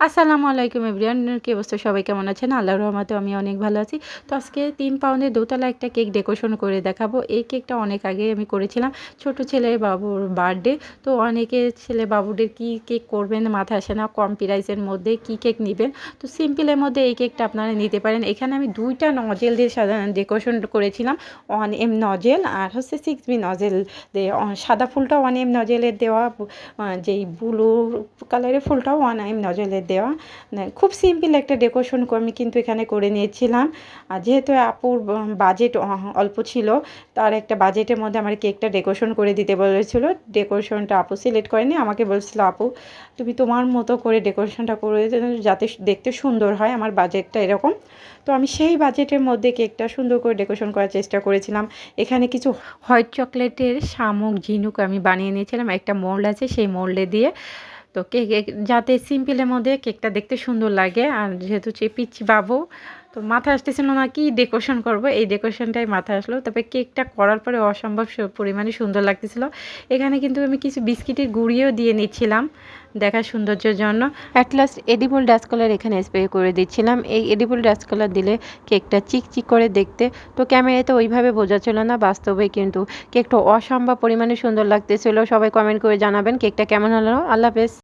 আসসালামু আলাইকুম এভরিওয়ান কি অবস্থা? সবাই কেমন আছেন? আল্লাহর রহমতে আমি অনেক ভালো আছি। তো আজকে তিন পাউন্ডের দোতলা একটা কেক ডেকোরেশন করে দেখাবো। এই কেকটা অনেক আগে আমি করেছিলাম। ছোট ছেলে বাবুর বার্থডে। তো অনেকে ছেলে বাবুদের কি কেক করবেন মাথা আসে না, কম প্রাইসের মধ্যে কি কেক নেবেন? তো সিম্পলের মধ্যে এই কেকটা আপনারা নিতে পারেন। এখানে আমি দুইটা নজেল দিয়ে সাধারণ ডেকোরেশন করেছিলাম। ওয়ান এম নজেল আর হচ্ছে সিক্স বি নজেল দিয়ে সাদা ফুলটা ওয়ান এম নজেলের দেওয়া যেই ব্লু কালারের ফুলটাও ওয়ান এম নজেলের দেওয়া। খুব সিম্পল একটা ডেকোরেশন আমি কিন্তু এখানে করে নিয়েছিলাম। আর যেহেতু আপুর বাজেট অল্প ছিল, তার একটা বাজেটের মধ্যে আমার কেকটা ডেকোরেশন করে দিতে বলেছিল। ডেকোরেশনটা আপু সিলেক্ট করেনি, আমাকে বলছিল, আপু, তুমি তোমার মতো করে ডেকোরেশনটা করে যাতে দেখতে সুন্দর হয়, আমার বাজেটটা এরকম। তো আমি সেই বাজেটের মধ্যে কেকটা সুন্দর করে ডেকোরেশন করার চেষ্টা করেছিলাম। এখানে কিছু হোয়াইট চকলেটের শামুক, ঝিনুক আমি বানিয়ে নিয়েছিলাম। একটা মোল্ড আছে, সেই মোল্ডে দিয়ে তো কেক যাতে সিম্পলের মধ্যে কেকটা দেখতে সুন্দর লাগে। আর যেহেতু যে পিচ্ছি বাবু, তো মাথায় আসতেছিল না কি ডেকোরেশন করব? এই ডেকোরেশনটাই মাথায় আসলো। তবে কেকটা করার পরে অসম্ভব পরিমাণে সুন্দর লাগতেছিল। এখানে কিন্তু আমি কিছু বিস্কিটের গুঁড়িও দিয়ে নিচ্ছিলাম দেখার সৌন্দর্যের জন্য। At last edible dust colour এখানে স্প্রে করে দিচ্ছিলাম। এই এডিবল ডাস্ট কালার দিলে কেকটা চিকচিক করে দেখতে। তো ক্যামেরাতে ওইভাবে বোঝা ছিল না, বাস্তবে কিন্তু কেকটা অসম্ভব পরিমাণে সুন্দর লাগতেছিল। সবাই কমেন্ট করে জানাবেন কেকটা কেমন হলো। আল্লাহ হাফেজ।